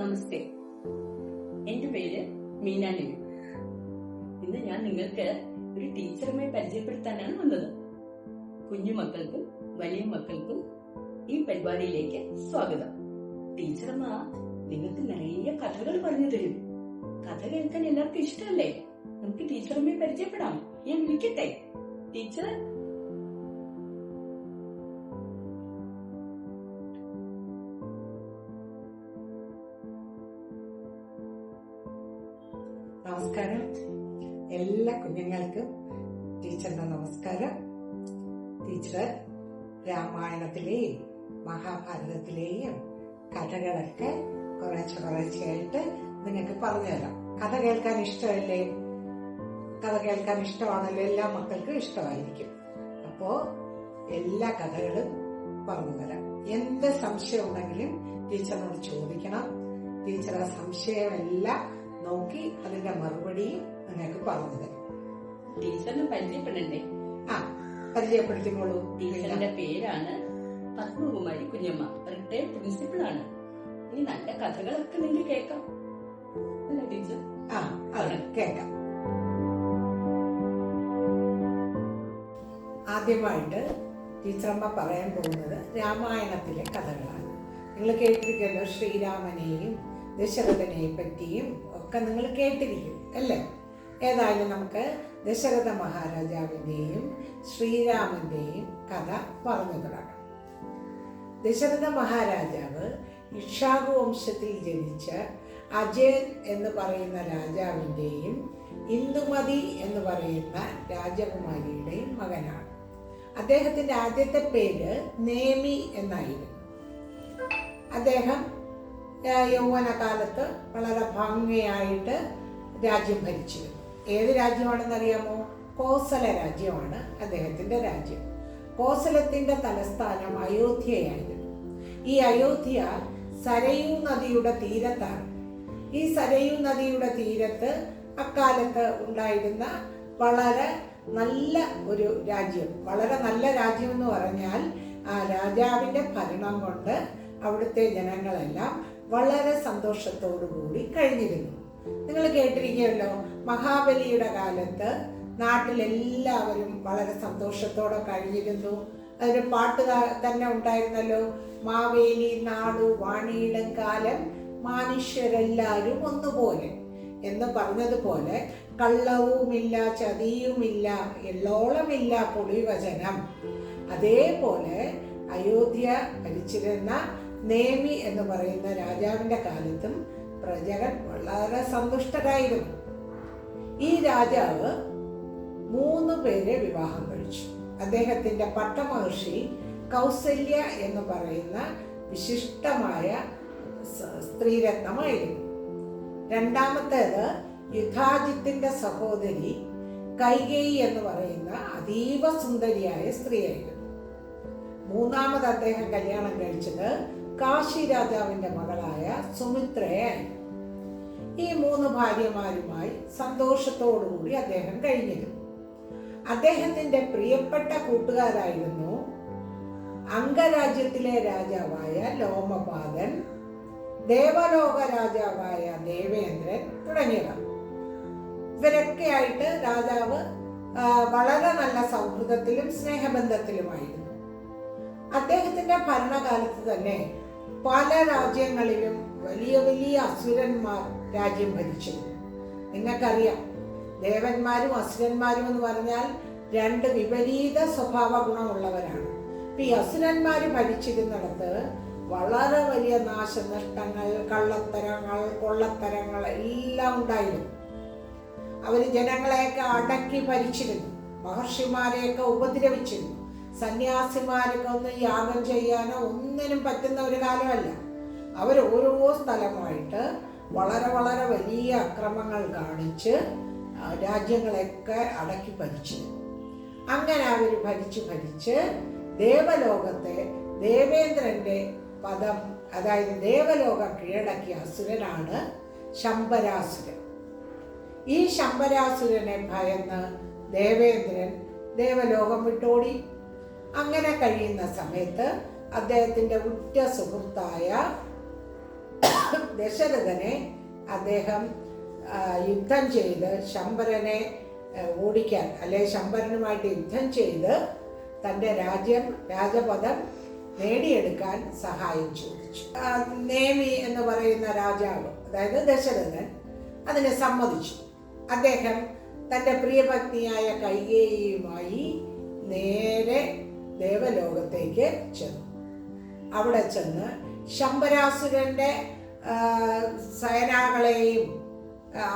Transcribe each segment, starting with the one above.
നമസ്തേ. എന്റെ പേര് മീനാലി. ഇന്ന് ഞാൻ നിങ്ങൾക്ക് ഒരു ടീച്ചറുമായി പരിചയപ്പെടുത്താനാണ് വന്നത്. കുഞ്ഞു മക്കൾക്കും വലിയ മക്കൾക്കും ഈ പരിപാടിയിലേക്ക് സ്വാഗതം. ടീച്ചറമ്മ നിങ്ങൾക്ക് നിറയെ കഥകൾ പറഞ്ഞു തരും. കഥ കേൾക്കാൻ എല്ലാവർക്കും ഇഷ്ടമല്ലേ? നമുക്ക് ടീച്ചറുമായി പരിചയപ്പെടാം. ഞാൻ വിളിക്കട്ടെ? ടീച്ചർ നമസ്കാരം. എല്ലാ കുഞ്ഞുങ്ങൾക്കും ടീച്ചറിന്റെ നമസ്കാരം. ടീച്ചർ രാമായണത്തിലെയും മഹാഭാരതത്തിലെയും കഥകളൊക്കെ കുറച്ച് കുറച്ചായിട്ട് നിങ്ങൾക്ക് പറഞ്ഞുതരാം. കഥ കേൾക്കാൻ ഇഷ്ടമല്ലേ? കഥ കേൾക്കാൻ ഇഷ്ടമാണല്ലോ? എല്ലാ മക്കൾക്കും ഇഷ്ടമായിരിക്കും. അപ്പോ എല്ലാ കഥകളും പറഞ്ഞു തരാം. എന്ത് സംശയം ഉണ്ടെങ്കിലും ടീച്ചറിനോട് ചോദിക്കണം. ടീച്ചർ ആ സംശയമെല്ലാം നോക്കി മറുപടിയും നിങ്ങൾക്ക് പറഞ്ഞു തരും ടീച്ചറിനെ പരിചയപ്പെടണ്ടേ? ആ പരിചയപ്പെടുത്തിക്കോളൂ. ടീച്ചറിന്റെ പേരാണ് പത്മകുമാരി കുഞ്ഞമ്മ. റിട്ടയർഡ് പ്രിൻസിപ്പൾ ആണ്. ഇനി നല്ല കഥകളൊക്കെ നിങ്ങൾക്ക് കേൾക്കാം. ടീച്ചർ? ആ അത് കേൾക്കാം. ആദ്യമായിട്ട് ടീച്ചറമ്മ പറയാൻ പോകുന്നത് രാമായണത്തിലെ കഥകളാണ്. നിങ്ങൾ കേട്ടിരിക്കുന്നത് ശ്രീരാമനെയും ദശരഥനെയും പറ്റിയും ഒക്കെ നിങ്ങൾ കേട്ടിരിക്കും അല്ലേ? ഏതായാലും നമുക്ക് ദശരഥ മഹാരാജാവിന്റെയും ശ്രീരാമന്റെയും കഥ പറഞ്ഞു തുടങ്ങാം. ദശരഥ മഹാരാജാവ് ഇക്ഷാകു വംശത്തിൽ ജനിച്ച അജയൻ എന്ന് പറയുന്ന രാജാവിന്റെയും ഇന്ദുമതി എന്ന് പറയുന്ന രാജകുമാരിയുടെയും മകനാണ്. അദ്ദേഹത്തിന്റെ ആദ്യത്തെ പേര് നേമി എന്നായിരുന്നു. അദ്ദേഹം യൗവനകാലത്ത് വളരെ ഭംഗിയായിട്ട് രാജ്യം ഭരിച്ചിരുന്നു. ഏത് രാജ്യമാണെന്നറിയാമോ? കോസല രാജ്യമാണ് അദ്ദേഹത്തിന്റെ രാജ്യം. കോസലത്തിന്റെ തലസ്ഥാനം അയോധ്യയായിരുന്നു. ഈ അയോധ്യ സരയൂ നദിയുടെ തീരത്താണ്. ഈ സരയൂ നദിയുടെ തീരത്ത് അക്കാലത്ത് ഉണ്ടായിരുന്ന വളരെ നല്ല ഒരു രാജ്യം. വളരെ നല്ല രാജ്യം എന്ന് പറഞ്ഞാൽ ആ രാജാവിന്റെ ഭരണം കൊണ്ട് അവിടുത്തെ ജനങ്ങളെല്ലാം വളരെ സന്തോഷത്തോടുകൂടി കഴിഞ്ഞിരുന്നു. നിങ്ങൾ കേട്ടിരിക്കുമല്ലോ മഹാബലിയുടെ കാലത്ത് നാട്ടിലെല്ലാവരും വളരെ സന്തോഷത്തോടെ കഴിഞ്ഞിരുന്നു. അതൊരു പാട്ട് തന്നെ ഉണ്ടായിരുന്നല്ലോ മാവേലി നാടു വാണിയിടം കാലം മനുഷ്യരെല്ലാവരും ഒന്നുപോലെ. എന്ന് പറഞ്ഞതുപോലെ കള്ളവുമില്ല ചതിയുമില്ല എള്ളോളമില്ല പൊളിവചനം അതേപോലെ അയോധ്യ ഭരിച്ചിരുന്ന നേമി എന്ന് പറയുന്ന രാജാവിന്റെ കാലത്തും പ്രജകൾ വളരെ സന്തുഷ്ടരായിരുന്നു. ഈ രാജാവ് മൂന്ന് പേരെ വിവാഹം കഴിച്ചു. അദ്ദേഹത്തിന്റെ പട്ടമഹർഷി കൗസല്യ എന്ന് പറയുന്ന വിശിഷ്ടമായ സ്ത്രീരത്നമായിരുന്നു. രണ്ടാമത്തേത് യുദ്ധാജിത്തിന്റെ സഹോദരി കൈകേയി എന്ന് പറയുന്ന അതീവ സുന്ദരിയായ സ്ത്രീയായിരുന്നു. മൂന്നാമത് അദ്ദേഹം കല്യാണം കഴിച്ചത് കാശി രാജാവിന്റെ മകളായ സുമിത്രയൻ ഈ മൂന്ന് ഭാര്യമാരുമായി സന്തോഷത്തോടുകൂടി അദ്ദേഹം കഴിഞ്ഞിരുന്നു. അദ്ദേഹത്തിന്റെ പ്രിയപ്പെട്ട കൂട്ടുകാരായിരുന്നു അംഗരാജ്യത്തിലെ രാജാവായ ലോമപാദൻ ദേവലോക രാജാവായ ദേവേന്ദ്രൻ തുടങ്ങിയവർ. ഇവരൊക്കെയായിട്ട് രാജാവ് വളരെ നല്ല സൗഹൃദത്തിലും സ്നേഹബന്ധത്തിലുമായിരുന്നു. അദ്ദേഹത്തിന്റെ ഭരണകാലത്ത് തന്നെ പല രാജ്യങ്ങളിലും വലിയ വലിയ അസുരന്മാർ രാജ്യം ഭരിച്ചു. നിങ്ങൾക്കറിയാം ദേവന്മാരും അസുരന്മാരും എന്ന് പറഞ്ഞാൽ രണ്ട് വിപരീത സ്വഭാവ ഗുണമുള്ളവരാണ്. ഈ അസുരന്മാർ ഭരിച്ചിരുന്നിടത്ത് വളരെ വലിയ നാശനഷ്ടങ്ങൾ കള്ളത്തരങ്ങൾ കൊള്ളത്തരങ്ങൾ എല്ലാം ഉണ്ടായിരുന്നു. അവർ ജനങ്ങളെയൊക്കെ അടക്കി ഭരിച്ചിരുന്നു മഹർഷിമാരെയൊക്കെ ഉപദ്രവിച്ചിരുന്നു. സന്യാസിമാരൊക്കെ ഒന്ന് യാഗം ചെയ്യാനോ ഒന്നിനും പറ്റുന്ന ഒരു കാലമല്ല. അവർ ഓരോ സ്ഥലമായിട്ട് വളരെ വളരെ വലിയ അക്രമങ്ങൾ കാണിച്ച് രാജ്യങ്ങളെയൊക്കെ അടക്കി ഭരിച്ചു. അങ്ങനെ അവർ ഭരിച്ച് ഭരിച്ച് ദേവലോകത്തെ ദേവേന്ദ്രന്റെ പദം അതായത് ദേവലോകം കീഴടക്കിയ അസുരനാണ് ശമ്പരാസുരൻ ഈ ശമ്പരാസുരനെ ഭയന്ന് ദേവേന്ദ്രൻ ദേവലോകം വിട്ടോടി. അങ്ങനെ കഴിയുന്ന സമയത്ത് അദ്ദേഹത്തിന്റെ ഉറ്റ സുഹൃത്തായ ദശരഥനെ അദ്ദേഹം യുദ്ധം ചെയ്ത് ശമ്പരനെ ഓടിക്കാൻ അല്ലെ ശമ്പരനുമായിട്ട് യുദ്ധം ചെയ്ത് തന്റെ രാജ്യം രാജപദം നേടിയെടുക്കാൻ സഹായിച്ചു നേമി എന്ന് പറയുന്ന രാജാവ് അതായത് ദശരഥൻ അതിനെ സമ്മതിച്ചു. അദ്ദേഹം തന്റെ പ്രിയപത്നിയായ കൈകേയിയുമായി നേരെ ദേവലോകത്തേക്ക് ചെന്നു. അവിടെ ചെന്ന് ശമ്പരാസുരന്റെ സേനാകളെയും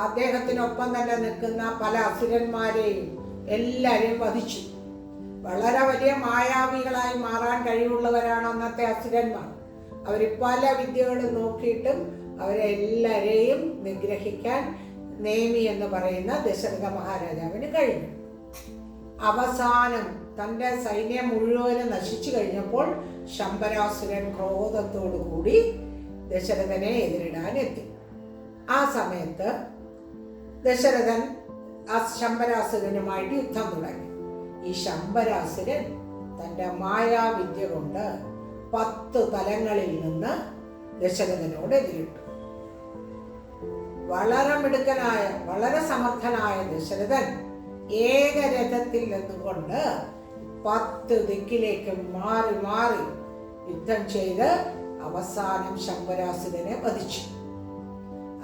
അദ്ദേഹത്തിനൊപ്പം തന്നെ നിൽക്കുന്ന പല അസുരന്മാരെയും എല്ലാവരെയും വധിച്ചു. വളരെ വലിയ മായാവികളായി മാറാൻ കഴിവുള്ളവരാണ് അന്നത്തെ അസുരന്മാർ. അവർ പല വിദ്യകളും നോക്കിയിട്ടും അവരെ എല്ലാവരെയും നിഗ്രഹിക്കാൻ നേമി എന്ന് പറയുന്ന ദശരഥ മഹാരാജാവിന് കഴിഞ്ഞു. അവസാനം തന്റെ സൈന്യം മുഴുവനും നശിച്ചു കഴിഞ്ഞപ്പോൾ ശമ്പരാസുരൻ ക്രോധത്തോടു കൂടി ദശരഥനെ എതിരിടാൻ എത്തി. ആ സമയത്ത് ദശരഥൻ ആ ശമ്പരാസുരനുമായിട്ട് യുദ്ധം തുടങ്ങി. ഈ ശമ്പരാസുരൻ തന്റെ മായാവിദ്യ കൊണ്ട് പത്ത് തലങ്ങളിൽ നിന്ന് ദശരഥനോട് എതിരിട്ടു. വളരെ മിടുക്കനായ വളരെ സമർത്ഥനായ ദശരഥൻ ഏകരഥത്തിൽ നിന്നുകൊണ്ട് പത്ത് ദിക്കിലേക്ക് മാറി മാറി യുദ്ധം ചെയ്ത് അവസാനം ശങ്കരാസുരനെ വധിച്ചു.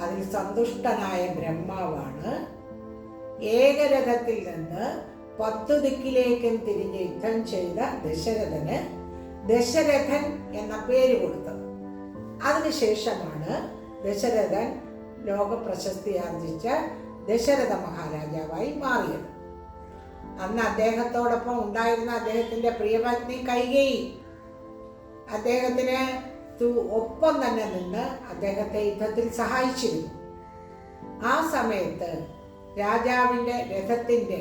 അതിൽ സന്തുഷ്ടനായ ബ്രഹ്മാവാണ് ഏകരഥത്തിൽ നിന്ന് പത്ത് ദിക്കിലേക്കും തിരിഞ്ഞ് യുദ്ധം ചെയ്ത ദശരഥന് ദശരഥൻ എന്ന പേര് കൊടുത്തത്. അതിനുശേഷമാണ് ദശരഥൻ ലോക പ്രശസ്തി ആർജിച്ച ദശരഥ മഹാരാജാവായി മാറിയത്. അന്ന് അദ്ദേഹത്തോടൊപ്പം ഉണ്ടായിരുന്ന അദ്ദേഹത്തിന്റെ പ്രിയപത്നി കൈകേയി അദ്ദേഹത്തിന് ഒപ്പം തന്നെ നിന്ന് അദ്ദേഹത്തെ യുദ്ധത്തിൽ സഹായിച്ചിരുന്നു. ആ സമയത്ത് രാജാവിന്റെ രഥത്തിന്റെ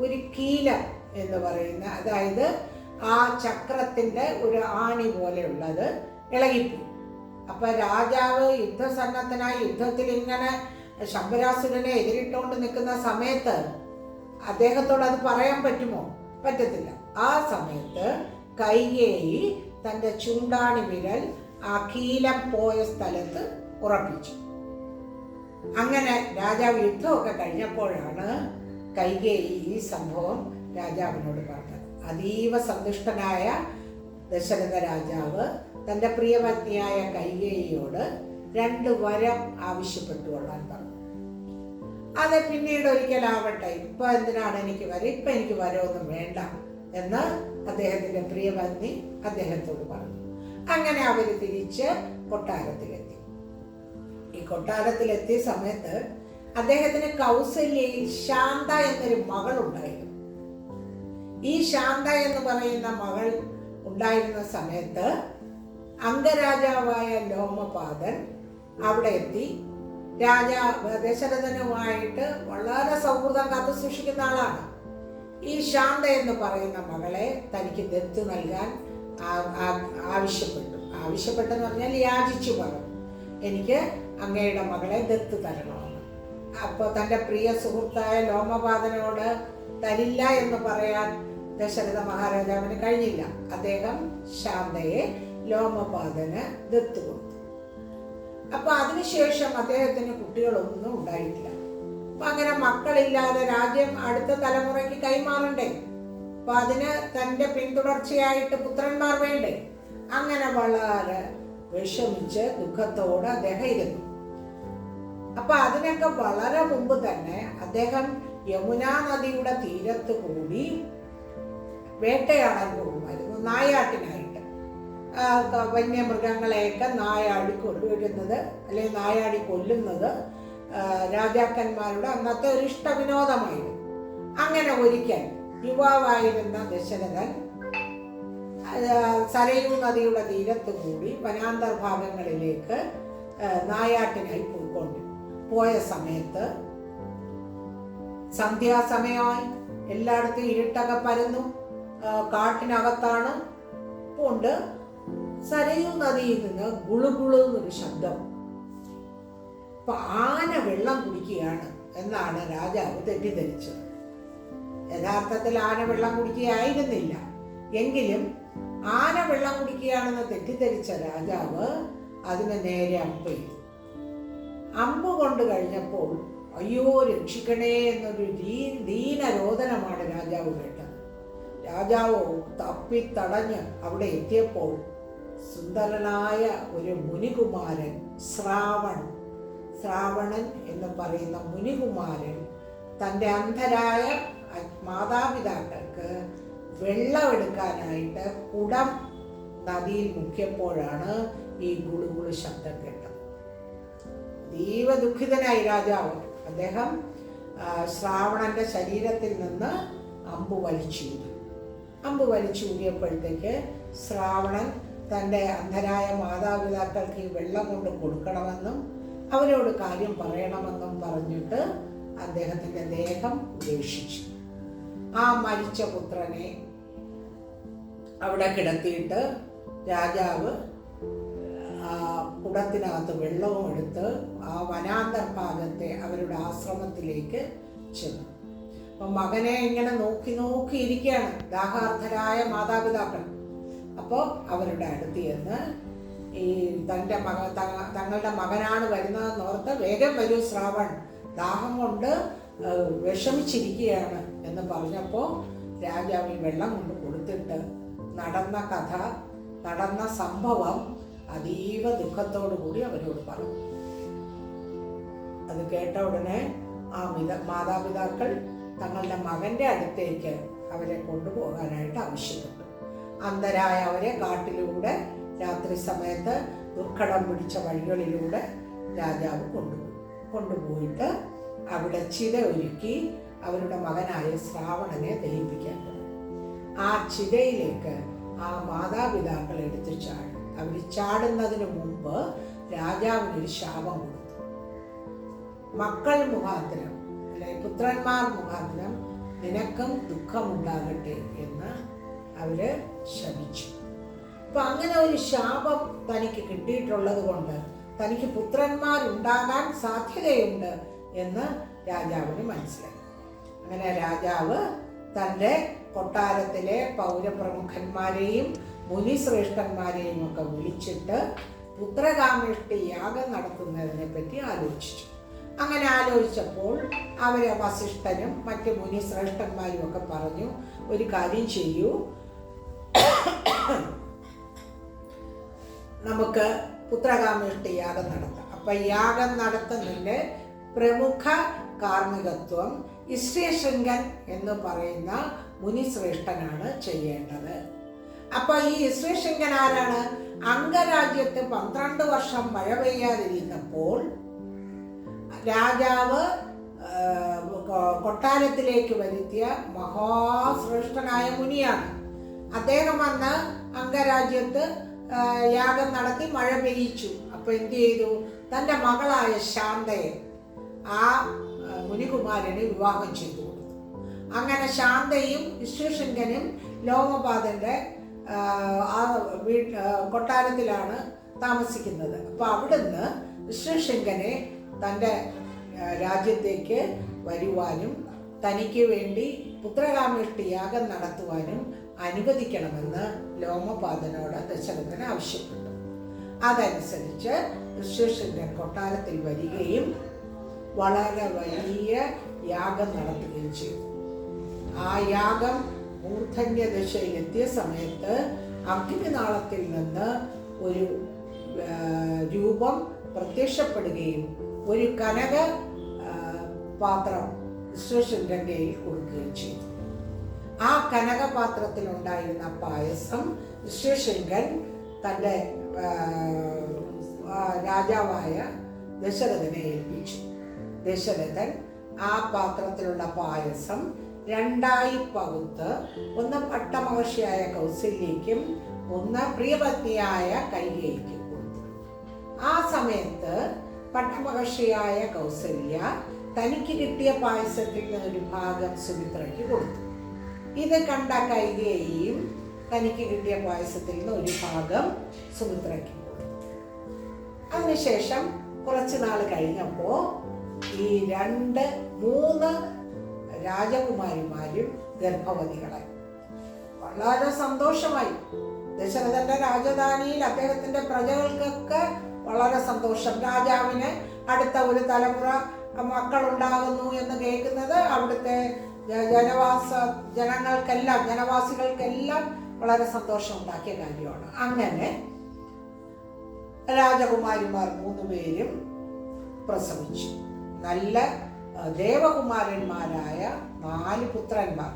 ഒരു കീലം എന്ന് പറയുന്ന അതായത് ആ ചക്രത്തിന്റെ ഒരു ആണി പോലെയുള്ളത് ഇളകിപ്പോയി. അപ്പം രാജാവ് യുദ്ധസന്നദ്ധനായി യുദ്ധത്തിൽ ഇങ്ങനെ ശമ്പരാസുരനെ എതിരിട്ടുകൊണ്ട് നിൽക്കുന്ന സമയത്ത് അദ്ദേഹത്തോട് അത് പറയാൻ പറ്റുമോ? പറ്റത്തില്ല. ആ സമയത്ത് കൈകേയി തന്റെ ചൂണ്ടാണി വിരൽ ആ കീലം പോയ സ്ഥലത്ത് ഉറപ്പിച്ചു. അങ്ങനെ രാജാവ് യുദ്ധമൊക്കെ കഴിഞ്ഞപ്പോഴാണ് കൈകേയി ഈ സംഭവം രാജാവിനോട് പറഞ്ഞത്. അതീവ സന്തുഷ്ടനായ ദശരഥ രാജാവ് തന്റെ പ്രിയപത്നിയായ കൈകേയിയോട് രണ്ട് വരം ആവശ്യപ്പെട്ടു കൊള്ളാൻ പറഞ്ഞു. അത് പിന്നീട് ഒരിക്കലാവട്ടെ. ഇപ്പൊ എന്തിനാണ് എനിക്ക് വരം ഇപ്പൊ എനിക്ക് വരവൊന്നും വേണ്ട എന്ന് അദ്ദേഹത്തിന്റെ പ്രിയപത്നി അദ്ദേഹത്തോട് പറഞ്ഞു. അങ്ങനെ അവർ തിരിച്ച് കൊട്ടാരത്തിലെത്തി. ഈ കൊട്ടാരത്തിലെത്തിയ സമയത്ത് അദ്ദേഹത്തിന് കൗസല്യയിൽ ശാന്ത എന്നൊരു മകൾ ഉണ്ടായിരുന്നു. ഈ ശാന്ത എന്ന് പറയുന്ന മകൾ ഉണ്ടായിരുന്ന സമയത്ത് അംഗരാജാവായ ലോമപാദൻ അവിടെ എത്തി. രാജാ ദശരഥനുമായിട്ട് വളരെ സൗഹൃദം കാത്തു സൂക്ഷിക്കുന്ന ആളാണ്. ഈ ശാന്ത എന്ന് പറയുന്ന മകളെ തനിക്ക് ദത്ത് നൽകാൻ ആവശ്യപ്പെട്ടു. ആവശ്യപ്പെട്ടെന്ന് പറഞ്ഞാൽ യാചിച്ചു പറഞ്ഞു. എനിക്ക് അങ്ങയുടെ മകളെ ദത്ത് തരണമെന്ന്. അപ്പോൾ തന്റെ പ്രിയ സുഹൃത്തായ ലോമപാദനോട് തരില്ല എന്ന് പറയാൻ ദശരഥ മഹാരാജാവിന് കഴിഞ്ഞില്ല. അദ്ദേഹം ശാന്തയെ ലോമപാദന് ദത്ത് കൊടുത്തു. അപ്പൊ അതിനുശേഷം അദ്ദേഹത്തിന് കുട്ടികളൊന്നും ഉണ്ടായിട്ടില്ല. അപ്പൊ അങ്ങനെ മക്കളില്ലാതെ രാജ്യം അടുത്ത തലമുറയ്ക്ക് കൈമാറണ്ടേ? അപ്പൊ അതിന് തന്റെ പിന്തുടർച്ചയായിട്ട് പുത്രന്മാർ വേണ്ടേ? അങ്ങനെ വളരെ വിഷമിച്ച് ദുഃഖത്തോടെ അദ്ദേഹം ഇരുന്നു. അപ്പൊ അതിനൊക്കെ വളരെ മുമ്പ് തന്നെ അദ്ദേഹം യമുനാ നദിയുടെ തീരത്ത് കൂടി വേട്ടയാടാൻ പോകുമായിരുന്നു. ക- വന്യമൃഗങ്ങളെയൊക്കെ നായാടി കൊണ്ടുവരുന്നത് അല്ലെങ്കിൽ നായാടി കൊല്ലുന്നത് രാജാക്കന്മാരുടെ അന്നത്തെ ഒരു ഇഷ്ടവിനോദമായിരുന്നു. അങ്ങനെ ഒരിക്കൽ യുവാവായിരുന്ന ദശരഥൻ സരയൂ നദിയുടെ തീരത്ത് കൂടി വനാന്തർ ഭാഗങ്ങളിലേക്ക് നായാട്ടിനായി പോയിക്കൊണ്ട്. പോയ സമയത്ത് സന്ധ്യാസമയമായി എല്ലായിടത്തും ഇരുട്ടൊക്കെ പരന്നു കാട്ടിനകത്താണ് കൊണ്ട് സരയൂ നദിയിൽ നിന്ന് ഗുളുഗുളു എന്നൊരു ശബ്ദം. അപ്പൊ ആന വെള്ളം കുടിക്കുകയാണ് എന്നാണ് രാജാവ് തെറ്റിദ്ധരിച്ചത്. യഥാർത്ഥത്തിൽ ആന വെള്ളം കുടിക്കുകയായിരുന്നില്ല. എങ്കിലും ആന വെള്ളം കുടിക്കുകയാണെന്ന് തെറ്റിദ്ധരിച്ച രാജാവ് അതിന് നേരെ അമ്പെയ്തു. അമ്പ് കൊണ്ട് കഴിഞ്ഞപ്പോൾ അയ്യോ രക്ഷിക്കണേ എന്നൊരു ദീനരോധനമാണ് രാജാവ് കേട്ടത്. രാജാവ് തപ്പിത്തടഞ്ഞ് അവിടെ എത്തിയപ്പോൾ സുന്ദരനായ ഒരു മുനികുമാരൻ ശ്രാവൺ. ശ്രാവണൻ എന്ന് പറയുന്ന മുനികുമാരൻ തന്റെ അന്ധരായ മാതാപിതാക്കൾക്ക് വെള്ളമെടുക്കാനായിട്ട് കുടം നദിയിൽ മുക്കിയപ്പോഴാണ് ഈ ഗുളുഗുളു ശബ്ദം കേട്ടത്. അതീവ ദുഃഖിതനായി രാജാവ് അദ്ദേഹം ശ്രാവണന്റെ ശരീരത്തിൽ നിന്ന് അമ്പ് വലിച്ചൂരി അമ്പ് വലിച്ചൂരിയപ്പോഴത്തേക്ക് ശ്രാവണൻ തന്റെ അന്ധരായ മാതാപിതാക്കൾക്ക് ഈ വെള്ളം കൊണ്ട് കൊടുക്കണമെന്നും അവരോട് കാര്യം പറയണമെന്നും പറഞ്ഞിട്ട് അദ്ദേഹത്തിന്റെ ദേഹം ഉപേക്ഷിച്ചു. ആ മരിച്ച പുത്രനെ അവിടെ കിടത്തിയിട്ട് രാജാവ് കുടത്തിനകത്ത് വെള്ളവും എടുത്ത് ആ വനാന്തർഭാഗത്തെ അവരുടെ ആശ്രമത്തിലേക്ക് ചെന്നു. അപ്പം മകനെ ഇങ്ങനെ നോക്കി നോക്കി ഇരിക്കുകയാണ് ദാഹാർത്ഥരായ മാതാപിതാക്കൾ. അപ്പോൾ അവരുടെ അടുത്ത് ചെന്ന് ഈ തന്റെ മക തങ്ങളുടെ മകനാണ് വരുന്നതെന്ന് ഓർത്ത് വേഗം വരൂ ശ്രാവൺ. ദാഹം കൊണ്ട് വിഷമിച്ചിരിക്കുകയാണ് എന്ന് പറഞ്ഞപ്പോൾ രാജാവ് ഈ വെള്ളം കൊണ്ട് കൊടുത്തിട്ട് നടന്ന കഥ നടന്ന സംഭവം അതീവ ദുഃഖത്തോടു കൂടി അവരോട് പറഞ്ഞു. അത് കേട്ട ഉടനെ ആ മിത മാതാപിതാക്കൾ തങ്ങളുടെ മകന്റെ അടുത്തേക്ക് അവരെ കൊണ്ടുപോകാനായിട്ട് ആവശ്യപ്പെട്ടു. അന്ധരായ അവരെ കാട്ടിലൂടെ രാത്രി സമയത്ത് ദുർഘടം പിടിച്ച വഴികളിലൂടെ രാജാവ് കൊണ്ടുപോയി കൊണ്ടുപോയിട്ട് അവിടെ ചിത ഒരുക്കി അവരുടെ മകനായ ശ്രാവണനെ ദഹിപ്പിക്കാൻ ആ ചിതയിലേക്ക് ആ മാതാപിതാക്കൾ എടുത്തു ചാടി. അവർ ചാടുന്നതിന് മുമ്പ് രാജാവിനൊരു ശാപം കൊടുത്തു. മക്കൾ മുഖാന്തരം അല്ലെ പുത്രന്മാർ മുഖാന്തരം നിനക്കും ദുഃഖമുണ്ടാകട്ടെ എന്ന് അവർ ശപിച്ചു. അപ്പൊ അങ്ങനെ ഒരു ശാപം തനിക്ക് കിട്ടിയിട്ടുള്ളത് കൊണ്ട് തനിക്ക് പുത്രന്മാരുണ്ടാകാൻ സാധ്യതയുണ്ട് എന്ന് രാജാവിന് മനസ്സിലായി. അങ്ങനെ രാജാവ് തന്റെ കൊട്ടാരത്തിലെ പൗരപ്രമുഖന്മാരെയും മുനിശ്രേഷ്ഠന്മാരെയും ഒക്കെ വിളിച്ചിട്ട് പുത്രകാമേഷ്ടി യാഗം നടത്തുന്നതിനെ പറ്റി ആലോചിച്ചു. അങ്ങനെ ആലോചിച്ചപ്പോൾ അവരെ വസിഷ്ഠനും മറ്റ് മുനിശ്രേഷ്ഠന്മാരും ഒക്കെ പറഞ്ഞു ഒരു കാര്യം ചെയ്യൂ. നമുക്ക് പുത്രകാമേഷ്ടി യാഗം നടത്താം. അപ്പൊ യാഗം നടത്തുന്നതിന്റെ പ്രമുഖ കാർമ്മികത്വം ഇശ്രീശൃംഗൻ എന്ന് പറയുന്ന മുനിശ്രേഷ്ഠനാണ് ചെയ്യേണ്ടത്. അപ്പൊ ഈ ഇശ്രീശൃംഗൻ ആരാണ്? അംഗരാജ്യത്ത് പന്ത്രണ്ട് വർഷം മഴ പെയ്യാതിരുന്നപ്പോൾ രാജാവ് കൊട്ടാരത്തിലേക്ക് വരുത്തിയ മഹാശ്രേഷ്ഠനായ മുനിയാണ്. അദ്ദേഹം വന്ന് അംഗരാജ്യത്ത് യാഗം നടത്തി മഴ പെയ്യിച്ചു. അപ്പൊ എന്ത് ചെയ്തു? തന്റെ മകളായ ശാന്തയെ ആ മുനികുമാരനെ വിവാഹം ചെയ്തു അങ്ങനെ ശാന്തയും വിശ്വശങ്കനും ലോമപാദന്റെ ആ, കൊട്ടാരത്തിലാണ് താമസിക്കുന്നത്. അപ്പൊ അവിടുന്ന് വിശ്വശങ്കനെ തന്റെ രാജ്യത്തേക്ക് വരുവാനും തനിക്ക് വേണ്ടി പുത്രകാമേഷ്ടി യാഗം നടത്തുവാനും അനുവദിക്കണമെന്ന് ലോമപാദനോട് ദശരഥൻ ആവശ്യപ്പെട്ടു. അതനുസരിച്ച് വിശ്വശങ്കൻ കൊട്ടാരത്തിൽ വരികയും വളരെ വലിയ യാഗം നടത്തുകയും ചെയ്തു. ആ യാഗം മൂർധന്യ ദശയിലെത്തിയ സമയത്ത് അഗ്നിനാളത്തിൽ നിന്ന് ഒരു രൂപം പ്രത്യക്ഷപ്പെടുകയും ഒരു കനക പാത്രം കയ്യിൽ കൊടുക്കുകയും ചെയ്തു. ആ കനകപാത്രത്തിൽ ഉണ്ടായിരുന്ന പായസം വിശ്വശങ്കൻ തന്റെ രാജാവായ ദശരഥനെ ഏൽപ്പിച്ചു. ദശരഥൻ ആ പാത്രത്തിലുള്ള പായസം രണ്ടായി പകുത്ത് ഒന്ന് പട്ടമഹർഷിയായ കൗസല്യയ്ക്കും ഒന്ന് പ്രിയപത്നിയായ കൈകേയിക്കും കൊടുത്തു. ആ സമയത്ത് പട്ടമഹർഷിയായ കൗസല്യ തനിക്ക് കിട്ടിയ പായസത്തിൽ ഒരു ഭാഗം സുമിത്രയ്ക്ക് കൊടുത്തു. ഇത് കണ്ട കൈകേയും തനിക്ക് കിട്ടിയ പായസത്തിൽ നിന്ന് ഒരു ഭാഗം സുമിത്രയ്ക്ക് അതിനുശേഷം കുറച്ചു നാൾ കഴിഞ്ഞപ്പോൾ ഈ രണ്ട് മൂന്ന് രാജകുമാരിമാരും ഗർഭവതികളായി. വളരെ സന്തോഷമായി. ദശരഥന്റെ രാജധാനിയിൽ അദ്ദേഹത്തിന്റെ പ്രജകൾക്കൊക്കെ വളരെ സന്തോഷം. രാജാവിന് അടുത്ത ഒരു തലമുറ മക്കളുണ്ടാകുന്നു എന്ന് കേൾക്കുന്നത് അവിടുത്തെ ജനവാസ ജനങ്ങൾക്കെല്ലാം ജനവാസികൾക്കെല്ലാം വളരെ സന്തോഷം ഉണ്ടാക്കിയ കാര്യമാണ്. അങ്ങനെ രാജകുമാരിമാർ മൂന്ന് പേരും പ്രസവിച്ചു. നല്ല ദേവകുമാരന്മാരായ നാല് പുത്രന്മാർ.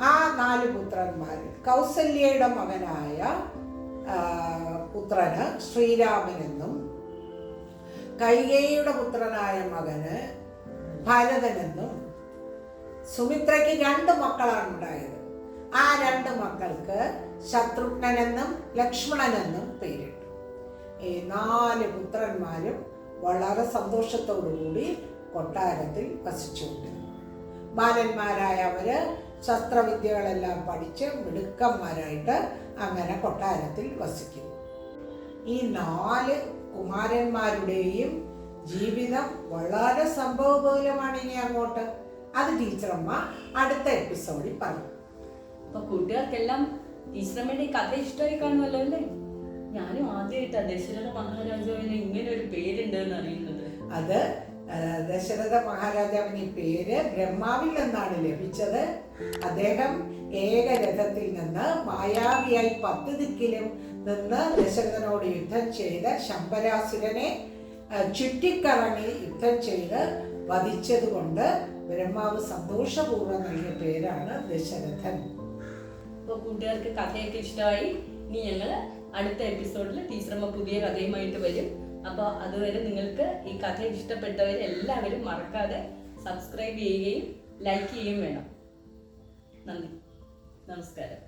ആ നാല് പുത്രന്മാരിൽ കൗസല്യയുടെ മകനായ പുത്രന് ശ്രീരാമനെന്നും കൈകേയിയുടെ പുത്രനായ മകന് ഭരതനെന്നും സുമിത്രയ്ക്ക് രണ്ട് മക്കളാണ് ഉണ്ടായത്. ആ രണ്ട് മക്കൾക്ക് ശത്രുഘ്നെന്നും ലക്ഷ്മണനെന്നും പേരിട്ടു. ഈ നാല് പുത്രന്മാരും വളരെ സന്തോഷത്തോടുകൂടി കൊട്ടാരത്തിൽ വസിച്ചുകൊണ്ടിരുന്നു. ബാലന്മാരായ അവർ ശസ്ത്രവിദ്യകളെല്ലാം പഠിച്ച് മിടുക്കന്മാരായിട്ട് അങ്ങനെ കൊട്ടാരത്തിൽ വസിക്കുന്നു. ഈ നാല് കുമാരന്മാരുടെയും ജീവിതം വളരെ സംഭവബഹുലമാണ് ഇനി അങ്ങോട്ട്. അത് ടീച്ചറമ്മ അടുത്ത എപ്പിസോഡിൽ പറയും. അപ്പൊ കൂട്ടുകാർക്കെല്ലാം ടീച്ചറമ്മയുടെ ഈ കഥ ഇഷ്ടമായി കാണുമല്ലോ അല്ലേ? ഞാനും ആദ്യമായിട്ടാ ദശരഥ മഹാരാജാവിന് ഇങ്ങനെ ഒരു പേരുണ്ട് എന്ന് അറിയുന്നത്. അത് ദശരഥ മഹാരാജാവിന് പേര് ബ്രഹ്മാവിൽ നിന്നാണ് ലഭിച്ചത്. അദ്ദേഹം ഏകരഥത്തിൽ നിന്ന് മായാവിയായി പത്ത് ദിക്കിലും നിന്ന് ദശരഥനോട് യുദ്ധം ചെയ്ത് ശമ്പരാസുരനെ ചുറ്റിക്കറങ്ങി യുദ്ധം ചെയ്ത് വധിച്ചതുകൊണ്ട് ബ്രഹ്മാവ് സന്തോഷപൂർവം നൽകിയ പേരാണ് ദശരഥൻ. അപ്പൊ കൂട്ടുകാർക്ക് കഥയൊക്കെ ഇഷ്ടമായി? ഇനി ഞങ്ങൾ അടുത്ത എപ്പിസോഡിൽ ടീച്ചറമ്മ പുതിയ കഥയുമായിട്ട് വരും. അപ്പോൾ അതുവരെ നിങ്ങൾക്ക് ഈ കഥ ഇഷ്ടപ്പെട്ടവർ എല്ലാവരും മറക്കാതെ സബ്സ്ക്രൈബ് ചെയ്യുകയും ലൈക്ക് ചെയ്യുകയും വേണം. നന്ദി. നമസ്കാരം.